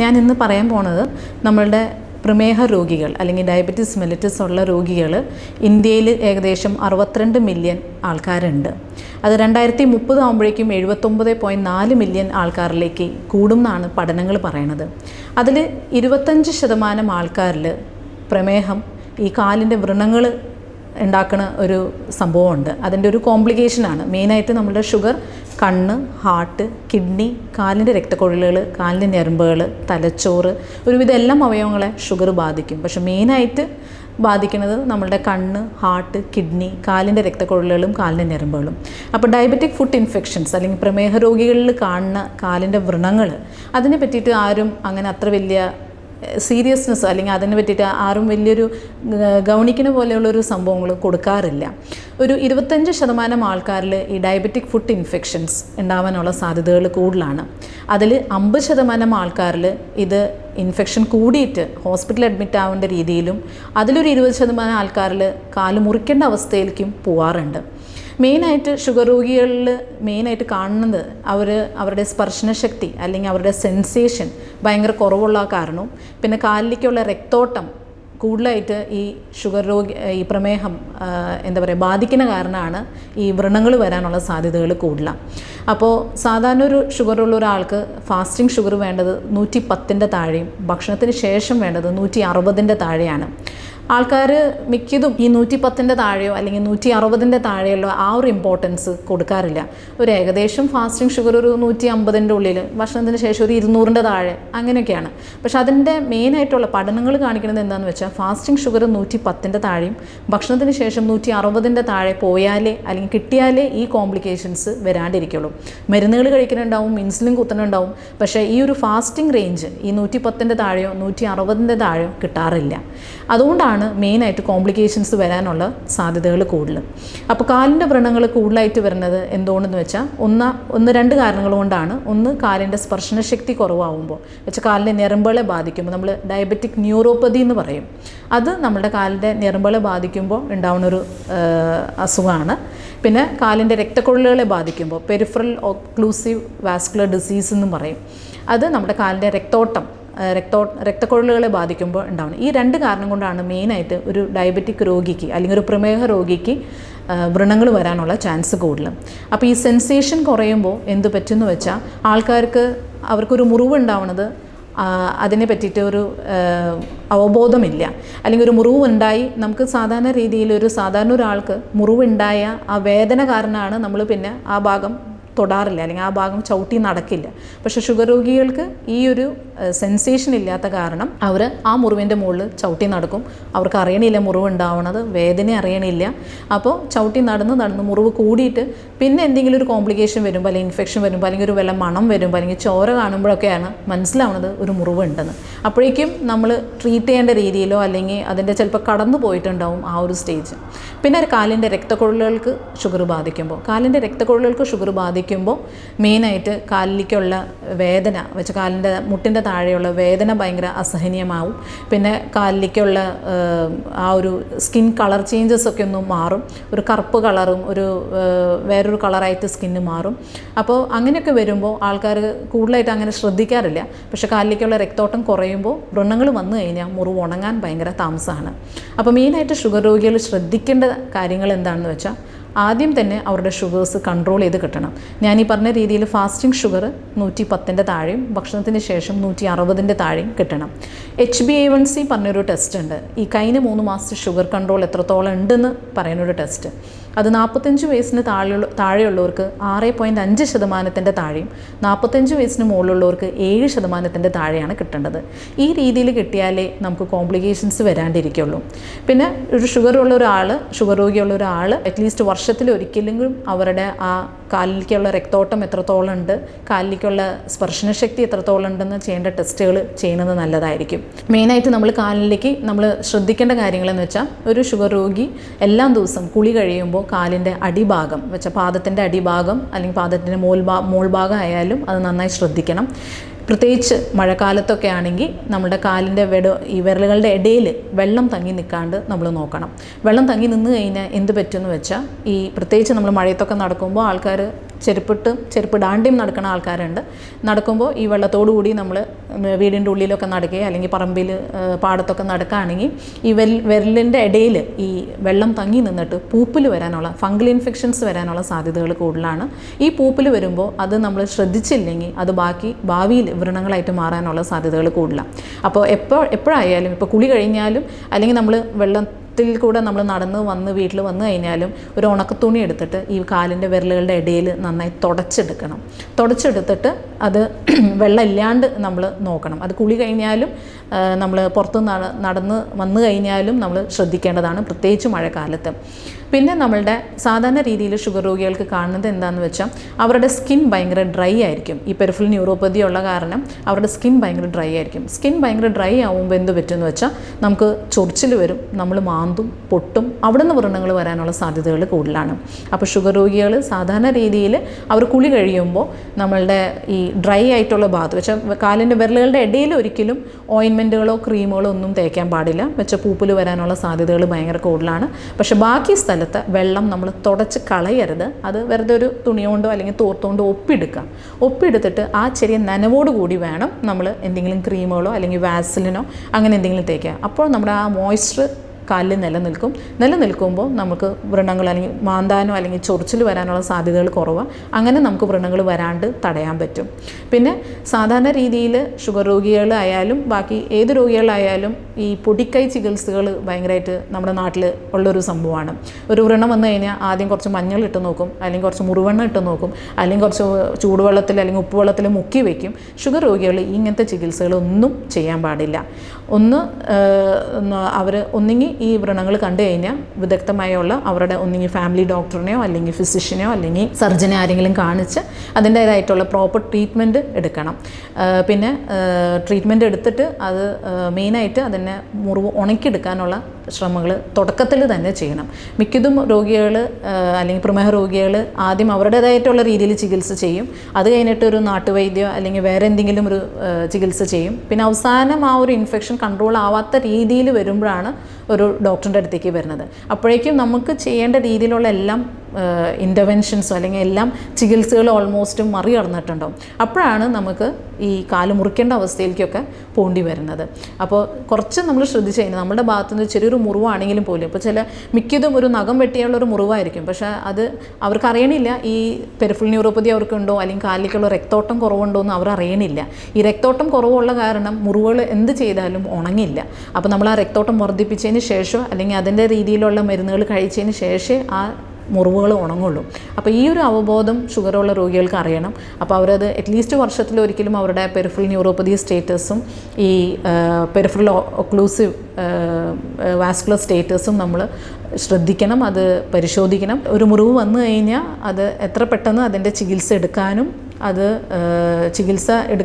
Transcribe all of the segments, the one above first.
ഞാൻ ഇന്ന് പറയാൻ പോണത് നമ്മളുടെ പ്രമേഹ രോഗികൾ അല്ലെങ്കിൽ ഡയബറ്റിസ് മെലിറ്റസ് ഉള്ള രോഗികൾ ഇന്ത്യയിൽ ഏകദേശം അറുപത്തിരണ്ട് മില്യൺ ആൾക്കാരുണ്ട്. അത് രണ്ടായിരത്തി മുപ്പത് ആകുമ്പോഴേക്കും എഴുപത്തൊമ്പത് പോയിന്റ് നാല് മില്യൺ ആൾക്കാരിലേക്ക് കൂടും എന്നാണ് പഠനങ്ങൾ പറയണത്. അതിൽ ഇരുപത്തഞ്ച് ശതമാനം ആൾക്കാരിൽ പ്രമേഹം ഈ കാലിന്റെ വ്രണങ്ങൾ ഉണ്ടാക്കുന്ന ഒരു സംഭവമുണ്ട്. അതിന്റെ ഒരു കോംപ്ലിക്കേഷനാണ് മെയിനായിട്ട് നമ്മുടെ ഷുഗർ കണ്ണ് ഹാർട്ട് കിഡ്നി കാലിന്റെ രക്തക്കൊഴലുകൾ കാലിന്റെ ഞരമ്പുകൾ തലച്ചോറ് ഒരുവിധം എല്ലാം അവയവങ്ങളെ ഷുഗർ ബാധിക്കും. പക്ഷെ മെയിനായിട്ട് ബാധിക്കുന്നത് നമ്മളുടെ കണ്ണ് ഹാർട്ട് കിഡ്നി കാലിന്റെ രക്തക്കൊഴലുകളും കാലിന്റെ ഞരമ്പുകളും. അപ്പോൾ ഡയബറ്റിക് ഫുഡ് ഇൻഫെക്ഷൻസ് അല്ലെങ്കിൽ പ്രമേഹ രോഗികളിൽ കാണുന്ന കാലിന്റെ വ്രണങ്ങൾ അതിനെ പറ്റിയിട്ട് ആരും അങ്ങനെ അത്ര വലിയ സീരിയസ്നെസ് അല്ലെങ്കിൽ അതിനെ പറ്റിയിട്ട് ആരും വലിയൊരു ഗൗണിക്കുന്ന പോലെയുള്ളൊരു സംഭവങ്ങൾ കൊടുക്കാറില്ല. ഒരു ഇരുപത്തഞ്ച് ശതമാനം ആൾക്കാരിൽ ഈ ഡയബറ്റിക് ഫുഡ് ഇൻഫെക്ഷൻസ് ഉണ്ടാവാനുള്ള സാധ്യതകൾ കൂടുതലാണ്. അതിൽ അമ്പത് ശതമാനം ആൾക്കാരിൽ ഇത് ഇൻഫെക്ഷൻ കൂടിയിട്ട് ഹോസ്പിറ്റലിൽ അഡ്മിറ്റ് ആവേണ്ട രീതിയിലും അതിലൊരു ഇരുപത് ശതമാനം ആൾക്കാരിൽ കാൽ മുറിക്കേണ്ട അവസ്ഥയിലേക്കും പോവാറുണ്ട്. മെയിനായിട്ട് ഷുഗർ രോഗികളിൽ മെയിനായിട്ട് കാണുന്നത് അവർ അവരുടെ സ്പർശനശക്തി അല്ലെങ്കിൽ അവരുടെ സെൻസേഷൻ ഭയങ്കര കുറവുള്ള കാരണവും. പിന്നെ കാലിലേക്കുള്ള രക്തോട്ടം കൂടുതലായിട്ട് ഈ ഷുഗർ രോഗി ഈ പ്രമേഹം എന്താ പറയുക ബാധിക്കുന്ന കാരണമാണ് ഈ വ്രണങ്ങൾ വരാനുള്ള സാധ്യതകൾ കൂടുതലാണ് അപ്പോൾ സാധാരണ ഒരു ഷുഗർ ഉള്ള ഒരാൾക്ക് ഫാസ്റ്റിംഗ് ഷുഗർ വേണ്ടത് നൂറ്റി പത്തിന്റെ താഴെയും ഭക്ഷണത്തിന് ശേഷം വേണ്ടത് നൂറ്റി അറുപതിന്റെ താഴെയാണ്. ആൾക്കാർ മിക്കതും ഈ നൂറ്റി പത്തിന്റെ താഴെയോ അല്ലെങ്കിൽ നൂറ്റി അറുപതിന്റെ താഴെയുള്ള ആ ഒരു ഇമ്പോർട്ടൻസ് കൊടുക്കാറില്ല. ഒരു ഏകദേശം ഫാസ്റ്റിംഗ് ഷുഗർ ഒരു നൂറ്റി അമ്പതിന്റെ ഉള്ളിൽ ഭക്ഷണത്തിന് ശേഷം ഒരു ഇരുന്നൂറിന്റെ താഴെ അങ്ങനെയൊക്കെയാണ്. പക്ഷെ അതിന്റെ മെയിനായിട്ടുള്ള പഠനങ്ങൾ കാണിക്കുന്നത് എന്താണെന്ന് വെച്ചാൽ ഫാസ്റ്റിംഗ് ഷുഗർ നൂറ്റി പത്തിന്റെ താഴെയും ഭക്ഷണത്തിന് ശേഷം നൂറ്റി അറുപതിന്റെ താഴെ പോയാലേ അല്ലെങ്കിൽ കിട്ടിയാലേ ഈ കോംപ്ലിക്കേഷൻസ് വരാണ്ടിരിക്കുള്ളൂ. മരുന്നുകൾ കഴിക്കുന്നുണ്ടാവും ഇൻസുലിൻ കുത്തുന്നുണ്ടാവും പക്ഷേ ഈ ഒരു ഫാസ്റ്റിംഗ് റേഞ്ച് ഈ നൂറ്റി പത്തിന്റെ താഴെയോ നൂറ്റി അറുപതിന്റെ താഴെയോ കിട്ടാറില്ല. അതുകൊണ്ടാണ് മെയിനായിട്ട് കോംപ്ലിക്കേഷൻസ് വരാനുള്ള സാധ്യതകൾ കൂടുതൽ. അപ്പോൾ കാലിന്റെ വ്രണങ്ങൾ കൂടുതലായിട്ട് വരുന്നത് എന്തുകൊണ്ടെന്ന് വെച്ചാൽ ഒന്ന് ഒന്ന് രണ്ട് കാരണങ്ങൾ കൊണ്ടാണ്. ഒന്ന് കാലിന്റെ സ്പർശനശക്തി കുറവാകുമ്പോൾ വെച്ചാൽ കാലിന്റെ ഞരമ്പുകളെ ബാധിക്കുമ്പോൾ നമ്മൾ ഡയബറ്റിക് ന്യൂറോപ്പതി എന്ന് പറയും. അത് നമ്മുടെ കാലിന്റെ ഞരമ്പുകളെ ബാധിക്കുമ്പോൾ ഉണ്ടാവുന്ന ഒരു അസുഖമാണ്. പിന്നെ കാലിന്റെ രക്തക്കൊഴലുകളെ ബാധിക്കുമ്പോൾ പെരിഫറൽ ഒക്ലൂസീവ് വാസ്കുലർ ഡിസീസ് എന്നും പറയും. അത് നമ്മുടെ കാലിന്റെ രക്തോട്ടം രക്തോ രക്തക്കൊഴലുകളെ ബാധിക്കുമ്പോൾ ഉണ്ടാവുന്നത്. ഈ രണ്ട് കാരണം കൊണ്ടാണ് മെയിനായിട്ട് ഒരു ഡയബറ്റിക് രോഗിക്ക് അല്ലെങ്കിൽ ഒരു പ്രമേഹ രോഗിക്ക് വ്രണങ്ങൾ വരാനുള്ള ചാൻസ് കൂടുതലും. അപ്പോൾ ഈ സെൻസേഷൻ കുറയുമ്പോൾ എന്ത് പറ്റുമെന്ന് വെച്ചാൽ ആൾക്കാർക്ക് അവർക്കൊരു മുറിവ് ഉണ്ടാവുന്നത് അതിനെ പറ്റിയിട്ട് ഒരു അവബോധമില്ല. അല്ലെങ്കിൽ ഒരു മുറിവ് ഉണ്ടായി നമുക്ക് സാധാരണ രീതിയിൽ ഒരു സാധാരണ ഒരാൾക്ക് മുറിവുണ്ടായ ആ വേദന കാരണമാണ് നമ്മൾ പിന്നെ ആ ഭാഗം തൊടാറില്ല അല്ലെങ്കിൽ ആ ഭാഗം ചവിട്ടി നടക്കില്ല. പക്ഷേ ഷുഗർ രോഗികൾക്ക് ഈ ഒരു സെൻസേഷൻ ഇല്ലാത്ത കാരണം അവർ ആ മുറിവിന്റെ മുകളിൽ ചവിട്ടി നടക്കും. അവർക്ക് അറിയണില്ല മുറിവ് ഉണ്ടാവണത് വേദന അറിയണില്ല. അപ്പോൾ ചവിട്ടി നടന്ന് നടന്ന് മുറിവ് കൂടിയിട്ട് പിന്നെ എന്തെങ്കിലും ഒരു കോംപ്ലിക്കേഷൻ വരുമ്പോൾ അല്ലെങ്കിൽ ഇൻഫെക്ഷൻ വരുമ്പോൾ അല്ലെങ്കിൽ ഒരു വല്ല മണം വരുമ്പോൾ അല്ലെങ്കിൽ ചോര കാണുമ്പോഴൊക്കെയാണ് മനസ്സിലാവുന്നത് ഒരു മുറിവ് ഉണ്ടെന്ന് അപ്പോഴേക്കും നമ്മൾ ട്രീറ്റ് ചെയ്യേണ്ട രീതിയിലോ അല്ലെങ്കിൽ അതിന്റെ ചിലപ്പോൾ കടന്നു പോയിട്ടുണ്ടാവും ആ ഒരു സ്റ്റേജ് പിന്നെ ഒരു കാലിന്റെ രക്തക്കൊഴലുകൾക്ക് ഷുഗർ ബാധിക്കുമ്പോൾ. കാലിന്റെ രക്തക്കുഴലുകൾക്ക് ഷുഗർ ബാധിക്കുമ്പോൾ മെയിനായിട്ട് കാലിലേക്കുള്ള വേദന വെച്ച് കാലിന്റെ മുട്ടിന്റെ താഴെയുള്ള വേദന ഭയങ്കര അസഹനീയമാവും. പിന്നെ കാലിലേക്കുള്ള ആ ഒരു സ്കിൻ കളർ ചേഞ്ചസ് ഒക്കെ ഒന്ന് മാറും. ഒരു കറുപ്പ് കളറും ഒരു വേറൊരു കളറായിട്ട് സ്കിന്ന് മാറും. അപ്പോൾ അങ്ങനെയൊക്കെ വരുമ്പോൾ ആൾക്കാർ കൂടുതലായിട്ട് അങ്ങനെ ശ്രദ്ധിക്കാറില്ല. പക്ഷേ കാലിലേക്കുള്ള രക്തോട്ടം കുറയുമ്പോൾ വ്രണങ്ങൾ വന്നു കഴിഞ്ഞാൽ മുറിവ് ഉണങ്ങാൻ ഭയങ്കര താമസമാണ് അപ്പോൾ മെയിനായിട്ട് ഷുഗർ രോഗികൾ ശ്രദ്ധിക്കേണ്ട കാര്യങ്ങൾ എന്താണെന്ന് വെച്ചാൽ ആദ്യം തന്നെ അവരുടെ ഷുഗേഴ്സ് കൺട്രോൾ ചെയ്ത് കിട്ടണം. ഞാൻ ഈ പറഞ്ഞ രീതിയിൽ ഫാസ്റ്റിംഗ് ഷുഗർ നൂറ്റി പത്തിന്റെ താഴെയും ഭക്ഷണത്തിന് ശേഷം നൂറ്റി അറുപതിന്റെ താഴെയും കിട്ടണം. H B A one C പറഞ്ഞൊരു ടെസ്റ്റ് ഉണ്ട്. ഈ കഴിഞ്ഞ മൂന്ന് മാസത്തെ ഷുഗർ കൺട്രോൾ എത്രത്തോളം ഉണ്ടെന്ന് പറയുന്നൊരു ടെസ്റ്റ് അത് നാൽപ്പത്തഞ്ച് വയസ്സിന് താഴെയുള്ള താഴെയുള്ളവർക്ക് ആറ് പോയിന്റ് അഞ്ച് ശതമാനത്തിന്റെ താഴെയും നാൽപ്പത്തഞ്ച് വയസ്സിന് മുകളിലുള്ളവർക്ക് ഏഴ് ശതമാനത്തിന്റെ താഴെയാണ് കിട്ടേണ്ടത്. ഈ രീതിയിൽ കിട്ടിയാലേ നമുക്ക് കോംപ്ലിക്കേഷൻസ് വരാണ്ടിരിക്കുള്ളൂ. പിന്നെ ഒരു ഷുഗർ ഉള്ള ഒരാൾ ഷുഗർ രോഗിയുള്ള ഒരാൾ അറ്റ്ലീസ്റ്റ് വർഷത്തിൽ ഒരിക്കലെങ്കിലും അവരുടെ ആ കാലിലേക്കുള്ള രക്തോട്ടം എത്രത്തോളം ഉണ്ട് കാലിലേക്കുള്ള സ്പർശനശക്തി എത്രത്തോളം ഉണ്ടെന്ന് ചെയ്യേണ്ട ടെസ്റ്റുകൾ ചെയ്യുന്നത് നല്ലതായിരിക്കും. മെയിനായിട്ട് നമ്മൾ കാലിലേക്ക് നമ്മൾ ശ്രദ്ധിക്കേണ്ട കാര്യങ്ങളെന്ന് വെച്ചാൽ ഒരു ഷുഗർ രോഗി എല്ലാ ദിവസം കുളി കഴിയുമ്പോൾ കാലിന്റെ അടിഭാഗം വെച്ച പാദത്തിന്റെ അടിഭാഗം അല്ലെങ്കിൽ പാദത്തിന്റെ മോൾഭാ മോൾഭാഗം ആയാലും അത് നന്നായി ശ്രദ്ധിക്കണം. പ്രത്യേകിച്ച് മഴക്കാലത്തൊക്കെ ആണെങ്കിൽ നമ്മുടെ കാലിന്റെ വെട ഈ വിരലുകളുടെ ഇടയിൽ വെള്ളം തങ്ങി നിൽക്കാണ്ട് നമ്മൾ നോക്കണം. വെള്ളം തങ്ങി നിന്ന് കഴിഞ്ഞാൽ എന്ത് പറ്റുമെന്ന് വെച്ചാൽ ഈ പ്രത്യേകിച്ച് നമ്മൾ മഴയത്തൊക്കെ നടക്കുമ്പോൾ ആൾക്കാർ ചെരുപ്പിട്ട് ചെരുപ്പിടാണ്ടും നടക്കുന്ന ആൾക്കാരുണ്ട്. നടക്കുമ്പോൾ ഈ വെള്ളത്തോടു കൂടി നമ്മൾ വീടിന്റെ ഉള്ളിലൊക്കെ നടക്കുകയോ അല്ലെങ്കിൽ പറമ്പിൽ പാടത്തൊക്കെ നടക്കുകയാണെങ്കിൽ ഈ വെൽ വിരലിന്റെ ഇടയിൽ ഈ വെള്ളം തങ്ങി നിന്നിട്ട് പൂപ്പിൽ വരാനുള്ള ഫംഗൽ ഇൻഫെക്ഷൻസ് വരാനുള്ള സാധ്യതകൾ കൂടുതലാണ്. ഈ പൂപ്പിൽ വരുമ്പോൾ അത് നമ്മൾ ശ്രദ്ധിച്ചില്ലെങ്കിൽ അത് ബാക്കി ഭാവിയിൽ വ്രണങ്ങളായിട്ട് മാറാനുള്ള സാധ്യതകൾ കൂടുതലാണ്. അപ്പോൾ എപ്പോൾ എപ്പോഴായാലും ഇപ്പോൾ കുളി കഴിഞ്ഞാലും അല്ലെങ്കിൽ നമ്മൾ വെള്ളം ത്തിൽ കൂടെ നമ്മൾ നടന്ന് വന്ന് വീട്ടിൽ വന്നു കഴിഞ്ഞാലും ഒരു ഉണക്കത്തുണി എടുത്തിട്ട് ഈ കാലിന്റെ വിരലുകളുടെ ഇടയിൽ നന്നായി തുടച്ചെടുക്കണം. തുടച്ചെടുത്തിട്ട് അത് വെള്ളം ഇല്ലാണ്ട് നമ്മൾ നോക്കണം. അത് കുളി കഴിഞ്ഞാലും നമ്മൾ പുറത്ത് നട- നടന്ന് വന്നു കഴിഞ്ഞാലും നമ്മൾ ശ്രദ്ധിക്കേണ്ടതാണ് പ്രത്യേകിച്ച് മഴക്കാലത്ത്. പിന്നെ നമ്മളുടെ സാധാരണ രീതിയിൽ ഷുഗർ രോഗികൾക്ക് കാണുന്നത് എന്താണെന്ന് വെച്ചാൽ അവരുടെ സ്കിൻ ഭയങ്കര ഡ്രൈ ആയിരിക്കും. ഈ പെരിഫൽ ന്യൂറോപ്പതി ഉള്ള കാരണം അവരുടെ സ്കിൻ ഭയങ്കര ഡ്രൈ ആയിരിക്കും. സ്കിൻ ഭയങ്കര ഡ്രൈ ആകുമ്പോൾ എന്ത് പറ്റുമെന്ന് വെച്ചാൽ നമുക്ക് ചൊറിച്ചിൽ വരും നമ്മൾ മാന്തും പൊട്ടും അവിടെ നിന്ന് വ്രണങ്ങൾ വരാനുള്ള സാധ്യതകൾ കൂടുതലാണ്. അപ്പോൾ ഷുഗർ രോഗികൾ സാധാരണ രീതിയിൽ അവർ കുളി കഴിയുമ്പോൾ നമ്മളുടെ ഈ ഡ്രൈ ആയിട്ടുള്ള ഭാഗത്ത് വെച്ചാൽ കാലിന്റെ വിരലുകളുടെ ഇടയിൽ ഒരിക്കലും ഓയിൻമെന്റുകളോ ക്രീമുകളോ ഒന്നും തേക്കാൻ പാടില്ല. വെച്ച പൂപ്പിൽ വരാനുള്ള സാധ്യതകൾ ഭയങ്കര കൂടുതലാണ്. പക്ഷെ ബാക്കി സ്ഥലത്ത് വെള്ളം നമ്മൾ തുടച്ച് കളയരുത്. അത് വെറുതെ ഒരു തുണി കൊണ്ടോ അല്ലെങ്കിൽ തോർത്തുകൊണ്ടോ ഒപ്പിയെടുക്കുക ഒപ്പിയെടുത്തിട്ട് ആ ചെറിയ നനവോട് കൂടി വേണം നമ്മൾ എന്തെങ്കിലും ക്രീമുകളോ അല്ലെങ്കിൽ വാസലിനോ അങ്ങനെ എന്തെങ്കിലും തേക്കുക അപ്പോൾ നമ്മുടെ ആ മോയ്സ്ചർ കാലിൽ നിലനിൽക്കും. നിലനിൽക്കുമ്പോൾ നമുക്ക് വ്രണങ്ങൾ അല്ലെങ്കിൽ മാന്താനോ അല്ലെങ്കിൽ ചൊറിച്ചിൽ വരാനുള്ള സാധ്യതകൾ കുറവാണ് അങ്ങനെ നമുക്ക് വ്രണങ്ങൾ വരാണ്ട് തടയാൻ പറ്റും. പിന്നെ സാധാരണ രീതിയിൽ ഷുഗർ രോഗികളായാലും ബാക്കി ഏത് രോഗികളായാലും ഈ പൊടിക്കൈ ചികിത്സകൾ ഭയങ്കരമായിട്ട് നമ്മുടെ നാട്ടിൽ ഉള്ളൊരു സംഭവമാണ്. ഒരു വ്രണം വന്നു കഴിഞ്ഞാൽ ആദ്യം കുറച്ച് മഞ്ഞൾ ഇട്ട് നോക്കും അല്ലെങ്കിൽ കുറച്ച് മുറിവെണ്ണ ഇട്ട് നോക്കും അല്ലെങ്കിൽ കുറച്ച് ചൂടുവെള്ളത്തിൽ അല്ലെങ്കിൽ ഉപ്പുവെള്ളത്തിൽ മുക്കി വയ്ക്കും ഷുഗർ രോഗികൾ ഇങ്ങനത്തെ ചികിത്സകളൊന്നും ചെയ്യാൻ പാടില്ല. ഒന്ന് അവർ ഒന്നുകിൽ ഈ വ്രണങ്ങൾ കണ്ടു കഴിഞ്ഞാൽ വിദഗ്ധമായുള്ള അവരുടെ ഒന്നെങ്കിൽ ഫാമിലി ഡോക്ടറിനെയോ അല്ലെങ്കിൽ ഫിസിഷ്യനെയോ അല്ലെങ്കിൽ സർജനെ ആരെങ്കിലും കാണിച്ച് അതിന്റേതായിട്ടുള്ള പ്രോപ്പർ ട്രീറ്റ്മെന്റ് എടുക്കണം. പിന്നെ ട്രീറ്റ്മെന്റ് എടുത്തിട്ട് അത് മെയിനായിട്ട് അതിനെ മുറിവ് ഉണക്കിയെടുക്കാനുള്ള ശ്രമങ്ങൾ തുടക്കത്തിൽ തന്നെ ചെയ്യണം. മിക്കതും രോഗികൾ അല്ലെങ്കിൽ പ്രമേഹ രോഗികൾ ആദ്യം അവരുടേതായിട്ടുള്ള രീതിയിൽ ചികിത്സ ചെയ്യും. അത് കഴിഞ്ഞിട്ട് ഒരു നാട്ടുവൈദ്യം അല്ലെങ്കിൽ വേറെ എന്തെങ്കിലും ഒരു ചികിത്സ ചെയ്യും. പിന്നെ അവസാനം ആ ഒരു ഇൻഫെക്ഷൻ കൺട്രോൾ ആവാത്ത രീതിയിൽ വരുമ്പോഴാണ് ഒരു ഡോക്ടറിന്റെ അടുത്തേക്ക് വരുന്നത്. അപ്പോഴേക്കും നമുക്ക് ചെയ്യേണ്ട രീതിയിലുള്ള എല്ലാം ഇന്റർവെൻഷൻസോ അല്ലെങ്കിൽ എല്ലാം ചികിത്സകൾ ഓൾമോസ്റ്റ് മറികടന്നിട്ടുണ്ടാവും അപ്പോഴാണ് നമുക്ക് ഈ കാൽ മുറിക്കേണ്ട അവസ്ഥയിലേക്കൊക്കെ പോണ്ടി വരുന്നത്. അപ്പോൾ കുറച്ച് നമ്മൾ ശ്രദ്ധിച്ചു കഴിഞ്ഞാൽ നമ്മുടെ ഭാഗത്തു നിന്ന് ചെറിയൊരു മുറിവാണെങ്കിലും പോലും ഇപ്പോൾ ചില മിക്കതും ഒരു നഖം വെട്ടിയുള്ള ഒരു മുറിവായിരിക്കും. പക്ഷേ അത് അവർക്ക് അറിയണില്ല. ഈ പെരിഫൽ ന്യൂറോപ്പതി അവർക്കുണ്ടോ? അല്ലെങ്കിൽ കാലിലേക്കുള്ള രക്തോട്ടം കുറവുണ്ടോ എന്ന് അവർ അറിയണില്ല. ഈ രക്തോട്ടം കുറവുള്ള കാരണം മുറിവുകൾ എന്ത് ചെയ്താലും ഉണങ്ങില്ല. അപ്പോൾ നമ്മൾ ആ രക്തോട്ടം വർദ്ധിപ്പിച്ചതിന് ശേഷം അല്ലെങ്കിൽ അതിന്റെ രീതിയിലുള്ള മരുന്നുകൾ കഴിച്ചതിന് ശേഷം ആ മുറിവുകൾ ഉണങ്ങുള്ളൂ. അപ്പോൾ ഈ ഒരു അവബോധം ഷുഗറുള്ള രോഗികൾക്ക് അറിയണം. അപ്പോൾ അവരത് അറ്റ്ലീസ്റ്റ് വർഷത്തിലൊരിക്കലും അവരുടെ പെരിഫറൽ ന്യൂറോപ്പതി സ്റ്റേറ്റസും ഈ പെരിഫറൽ ഒക്ലൂസീവ് വാസ്കുലർ സ്റ്റേറ്റസും നമ്മൾ ശ്രദ്ധിക്കണം അത് പരിശോധിക്കണം. ഒരു മുറിവ് വന്നു കഴിഞ്ഞാൽ അത് എത്ര പെട്ടെന്ന് അതിന്റെ ചികിത്സ എടുക്കാനും അത് ചികിത്സ എടു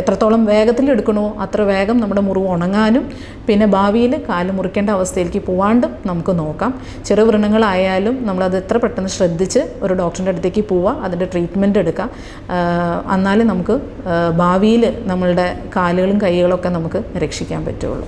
എത്രത്തോളം വേഗത്തിൽ എടുക്കണോ അത്ര വേഗം നമ്മുടെ മുറിവ് ഉണങ്ങാനും പിന്നെ ഭാവിയിൽ കാൽ മുറിക്കേണ്ട അവസ്ഥയിലേക്ക് പോവാണ്ടും നമുക്ക് നോക്കാം. ചെറു വ്രണങ്ങളായാലും നമ്മളത് എത്ര പെട്ടെന്ന് ശ്രദ്ധിച്ച് ഒരു ഡോക്ടറിന്റെ അടുത്തേക്ക് പോവുക അതിന്റെ ട്രീറ്റ്മെന്റ് എടുക്കുക എന്നാലേ നമുക്ക് ഭാവിയിൽ നമ്മളുടെ കാലുകളും കൈകളൊക്കെ നമുക്ക് രക്ഷിക്കാൻ പറ്റുള്ളൂ.